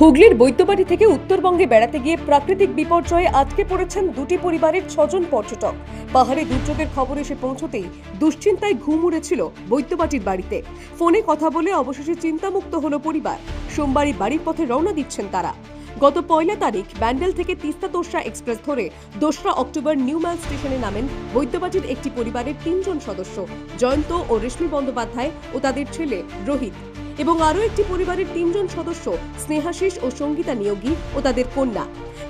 হুগলির বৈদ্যবাড়ি থেকে উত্তরবঙ্গে বেড়াতে গিয়ে প্রাকৃতিক বিপর্যয়ে আটকে পড়েছেন দুটি পরিবারের ছজন পর্যটক। পাহাড়ে দুর্যোগের খবর এসে পৌঁছতেই দুশ্চিন্তায় ঘুম উড়েছিল বৈদ্যবাটির বাড়িতে। ফোনে কথা বলে অবশেষে চিন্তামুক্ত হলো পরিবার। সোমবারই বাড়ির পথে রওনা দিচ্ছেন তারা। গত পয়লা তারিখ, ব্যান্ডেল থেকে তিস্তা তোসরা এক্সপ্রেস ধরে দোসরা অক্টোবর নিউম্যাল স্টেশনে নামেন বৈদ্যবাটির একটি পরিবারের তিনজন সদস্য, জয়ন্ত ও রেশমি বন্দ্যোপাধ্যায় ও তাদের ছেলে রোহিত। এবং আরও একটি পরিবারের তিনজন সদস্য স্নেহাশিস ও সঙ্গীতা নিয়োগী ও তাদের কন্যা।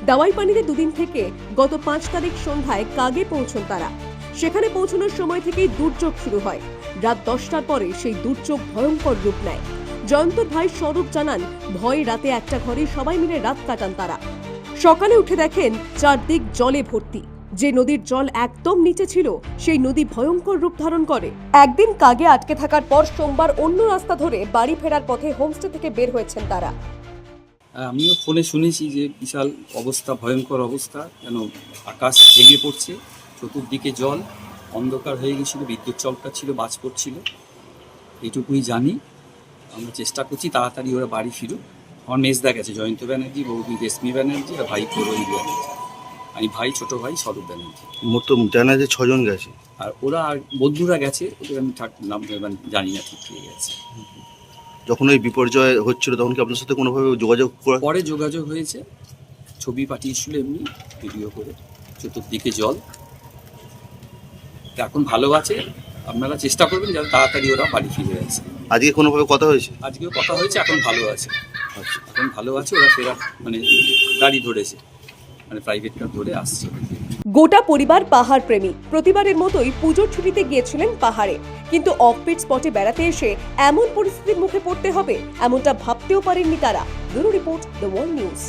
দাওয়াই পানিতে দুদিন থেকে গত পাঁচ তারিখ সন্ধ্যায় কাগে পৌঁছন তারা। সেখানে পৌঁছানোর সময় থেকেই দুর্যোগ শুরু হয়। রাত দশটার পরে সেই দুর্যোগ ভয়ঙ্কর রূপ নেয়। জয়ন্তর ভাই স্বরূপ জানান, ভয়ে রাতে একটা ঘরে সবাই মিলে রাত কাটান তারা। সকালে উঠে দেখেন, চারদিক জলে ভর্তি। যে নদীর জল একদম নিচে ছিল, সেই নদী ভয়ঙ্কর রূপ ধারণ করে। একদিন কাগে আটকে থাকার পর সোমবার অন্য রাস্তা ধরে বাড়ি ফেরার পথে হোমস্টে থেকে বের হয়েছেন তারা। আমিও ফোনে শুনেছি যে বিশাল অবস্থা, ভয়ঙ্কর অবস্থা, যেন আকাশ ভেঙে পড়ছে, চতুর্দিকে জল, অন্ধকার হয়ে গেছিল, বিদ্যুৎ চমকা ছিল, বাজ পড়ছিল। এটুকুই জানি। আমরা চেষ্টা করছি তাড়াতাড়ি ওরা বাড়ি ফিরুক। আমার মেজদা গেছে, জয়ন্ত ব্যানার্জি, বৌদি রেশমি ব্যানার্জি আর ভাই রোহিত ব্যানার্জি। আমি ভাই ছোট ভাই স্বরূপ ব্যানার্জি মোট তো জানা যে ছজন গেছে। আর ওরা বন্ধুরা গেছে ওদের আমি ঠাক নাম জানি না ঠিক হয়ে গেছে। যখন ওই বিপর্যয় হচ্ছিল তখন কি আপনার সাথে কোনোভাবে যোগাযোগ করা পরে যোগাযোগ হয়েছে। ছবি পাঠিয়েছিল এমনি ভিডিও করে। চতুর্দিকে জল। এখন ভালো আছে। আপনারা চেষ্টা করবেন যাতে তাড়াতাড়ি ওরা বাড়ি ফিরে আসে। আজকে কোনোভাবে কথা হয়েছে? আজকেও কথা হয়েছে এখন ভালো আছে। আচ্ছা। এখন ভালো আছে ওরা ফেরা মানে গাড়ি ধরেছে। মানে গোটা পরিবার পাহাড় প্রেমী। প্রতিবারের মতোই পুজোর ছুটিতে গিয়েছিলেন পাহাড়ে। কিন্তু অফবিট স্পটে বেড়াতে এসে এমন পরিস্থিতির মুখে পড়তে হবে, এমনটা ভাবতেও পারেননি তারা bureau report the world news